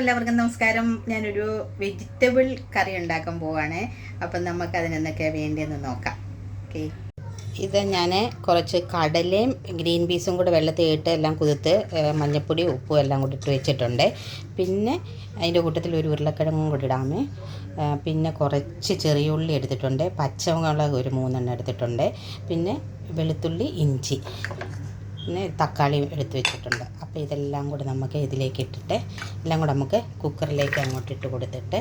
എല്ലാവർക്കും നമസ്കാരം. ഞാനൊരു വെജിറ്റബിൾ കറി ഉണ്ടാക്കാൻ പോവാണ്. അപ്പം നമുക്ക് അതിനെന്തൊക്കെയാണ് വേണ്ടിയെന്ന് നോക്കാം. ഓക്കെ ഇത് ഞാൻ കുറച്ച് കടലയും ഗ്രീൻ പീസും കൂടെ വെള്ളത്തിൽ ഇട്ട് എല്ലാം കുതിർത്ത് മഞ്ഞൾപ്പൊടി ഉപ്പും എല്ലാം കൂടി ഇട്ട് വെച്ചിട്ടുണ്ട്. പിന്നെ അതിന്റെ കൂട്ടത്തിൽ ഒരു ഉരുളക്കിഴങ്ങും കൂടി ഇടാമേ പിന്നെ കുറച്ച് ചെറിയ ഉള്ളി എടുത്തിട്ടുണ്ട്. പച്ചമുളക് ഒരു മൂന്നെണ്ണം എടുത്തിട്ടുണ്ട്. പിന്നെ വെളുത്തുള്ളി ഇഞ്ചി. പിന്നെ തക്കാളി എടുത്ത് വെച്ചിട്ടുണ്ട്. അപ്പോൾ ഇതെല്ലാം കൂടി നമുക്ക് ഇതിലേക്ക് ഇട്ടിട്ട് എല്ലാം കൂടെ നമുക്ക് കുക്കറിലേക്ക് അങ്ങോട്ട് ഇട്ട് കൊടുത്തിട്ട്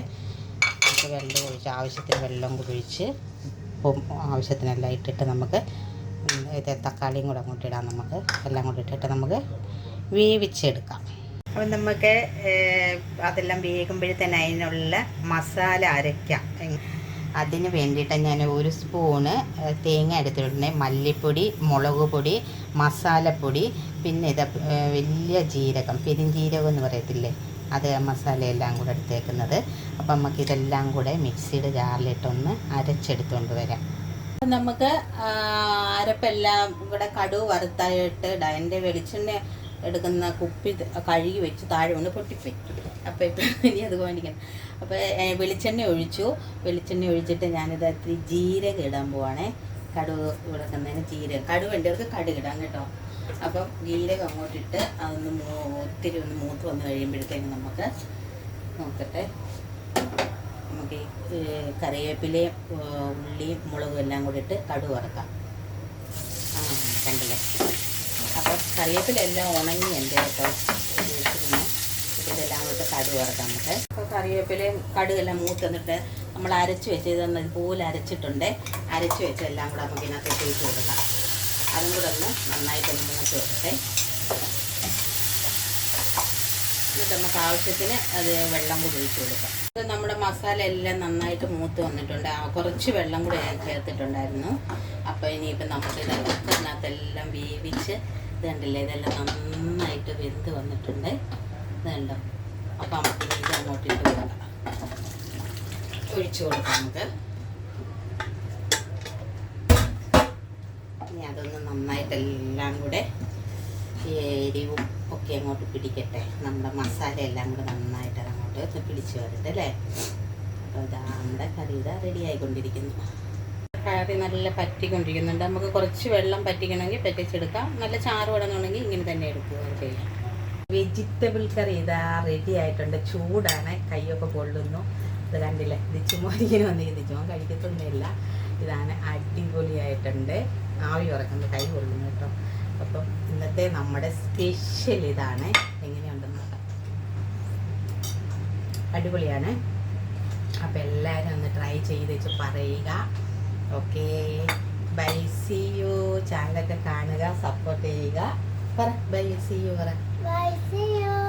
നമുക്ക് വെള്ളം ഒഴിച്ച് ആവശ്യത്തിന് വെള്ളം കൂടി ഒഴിച്ച് ഉപ്പും ആവശ്യത്തിനെല്ലാം ഇട്ടിട്ട് നമുക്ക് ഇത് തക്കാളിയും കൂടെ അങ്ങോട്ട് ഇടാം നമുക്ക്. എല്ലാം കൂടി ഇട്ടിട്ട് നമുക്ക് വേവിച്ചെടുക്കാം. അപ്പം നമുക്ക് അതെല്ലാം വേകുമ്പോഴത്തേന് അതിനുള്ള മസാല അരയ്ക്കാം. അതിന് വേണ്ടിയിട്ട് ഞാൻ ഒരു സ്പൂണ് തേങ്ങ എടുത്തിട്ടുണ്ട്. മല്ലിപ്പൊടി മുളക് പൊടി മസാലപ്പൊടി പിന്നെ ഇത് വലിയ ജീരകം പെരിഞ്ജീരകം എന്ന് പറയത്തില്ലേ? അത് മസാലയെല്ലാം കൂടെ എടുത്തേക്കുന്നത്. അപ്പം നമുക്ക് ഇതെല്ലാം കൂടെ മിക്സിയുടെ ജാറിലിട്ടൊന്ന് അരച്ചെടുത്തുകൊണ്ട് വരാം. നമുക്ക് അരപ്പെല്ലാം ഇവിടെ കടുവ് വറുത്തായിട്ട് ഇടാം. എന്റെ വെളിച്ചെണ്ണ എടുക്കുന്ന കുപ്പി കഴുകി വെച്ച് താഴെ കൊണ്ട് പൊട്ടിപ്പോയി. അപ്പോൾ ഇപ്പം ഇനി അത് മേടിക്കണം അപ്പോൾ വെളിച്ചെണ്ണ ഒഴിച്ചു. വെളിച്ചെണ്ണ ഒഴിച്ചിട്ട് ഞാനിത് ഇത്തിരി ജീരകം ഇടാൻ പോവാണേ. കടുവ് വിളക്കുന്നതിന് ജീരകം. കടുവ് വേണ്ടവർക്ക് കടുക് ഇടാം കേട്ടോ. അപ്പം ജീരകം അങ്ങോട്ടിട്ട് അതൊന്ന് ഒത്തിരി ഒന്ന് മൂത്ത് വന്ന് കഴിയുമ്പോഴത്തേക്ക് നമുക്ക് നോക്കട്ടെ. നമുക്ക് ഈ കറിവേപ്പിലയും ഉള്ളിയും മുളകും എല്ലാം കൂടി ഇട്ട് കടുവ് വറക്കാം. ആ കണ്ടില്ലേ? അപ്പോൾ കറിവേപ്പിലെല്ലാം ഉണങ്ങി എന്റെ കേട്ടോ ഇതെല്ലാം കൂട്ട് കടു വറക്കാം നമുക്ക് അപ്പോൾ കറിവേപ്പിലയും കടുകെല്ലാം മൂത്ത് എന്നിട്ട് നമ്മൾ അരച്ച് വെച്ച് ഇതുപോലെ അരച്ചിട്ടുണ്ട്. അരച്ച് വെച്ച് എല്ലാം കൂടെ നമുക്ക് ഇതിനകത്ത് ഇട്ട് കൊടുക്കാം. അതും കൂടെ ഒന്ന് നന്നായിട്ടൊന്ന് മൂത്ത് വെക്കട്ടെ എന്നിട്ട് നമുക്ക് ആവശ്യത്തിന് അത് വെള്ളം കൂടി ഒഴിച്ച് കൊടുക്കാം. ഇത് നമ്മുടെ മസാല എല്ലാം നന്നായിട്ട് മൂത്ത് വന്നിട്ടുണ്ട്. കുറച്ച് വെള്ളം കൂടെ ഞാൻ ചേർത്തിട്ടുണ്ടായിരുന്നു. അപ്പോൾ ഇനിയിപ്പോൾ നമുക്ക് ഇതിനകത്തെല്ലാം വേവിച്ച് ഇത് കണ്ടില്ലേ ഇതെല്ലാം നന്നായിട്ട് വെന്ത് വന്നിട്ടുണ്ട്. ഇതുണ്ടോ? അപ്പം നമുക്ക് ഇത് അങ്ങോട്ട് ഇട്ട് കൊടുക്കാം. ഒഴിച്ചു കൊടുക്കാം നമുക്ക്. ഇനി അതൊന്ന് നന്നായിട്ടെല്ലാം കൂടെ എരിവും ഒക്കെ അങ്ങോട്ട് പിടിക്കട്ടെ. നമ്മുടെ മസാല എല്ലാം കൂടെ നന്നായിട്ട് അങ്ങോട്ട് പിടിച്ചു വരട്ടെ അല്ലേ? അപ്പോൾ ഇതാ നമ്മുടെ കറി ഇതാ റെഡി ആയിക്കൊണ്ടിരിക്കുന്നു. കറി നല്ല പറ്റിക്കൊണ്ടിരിക്കുന്നുണ്ട്. നമുക്ക് കുറച്ച് വെള്ളം പറ്റിക്കണമെങ്കിൽ പറ്റിച്ചെടുക്കാം. നല്ല ചാറ് വേണമെന്നുണ്ടെങ്കിൽ ഇങ്ങനെ തന്നെ എടുക്കുക ചെയ്യാം. വെജിറ്റബിൾ കറി ഇതാ റെഡി ആയിട്ടുണ്ട്. ചൂടാണ്. കൈയൊക്കെ പൊള്ളുന്നു. ഇത് കണ്ടില്ലേ? ദിച്ചുമോ ഇങ്ങനെ വന്നിരിക്കുന്നു. ദിച്ചുമോ കഴിക്കത്തൊന്നുമില്ല. ഇതാണ് അടിപൊളിയായിട്ടുണ്ട്. ആവി ഉറക്കുന്നത് കൈ കൊള്ളുന്നു കേട്ടോ. അപ്പം ഇന്നത്തെ നമ്മുടെ സ്പെഷ്യൽ ഇതാണ്. എങ്ങനെയുണ്ടെന്ന് നോക്കാം. അടിപൊളിയാണ്. അപ്പം എല്ലാവരും ഒന്ന് ട്രൈ ചെയ്ത് വെച്ച് പറയുക. ഓക്കെ. ബൈ സി യു ചാനലൊക്കെ കാണുക സപ്പോർട്ട് ചെയ്യുക. പറ ബൈ സി യു പറ. Bye see you.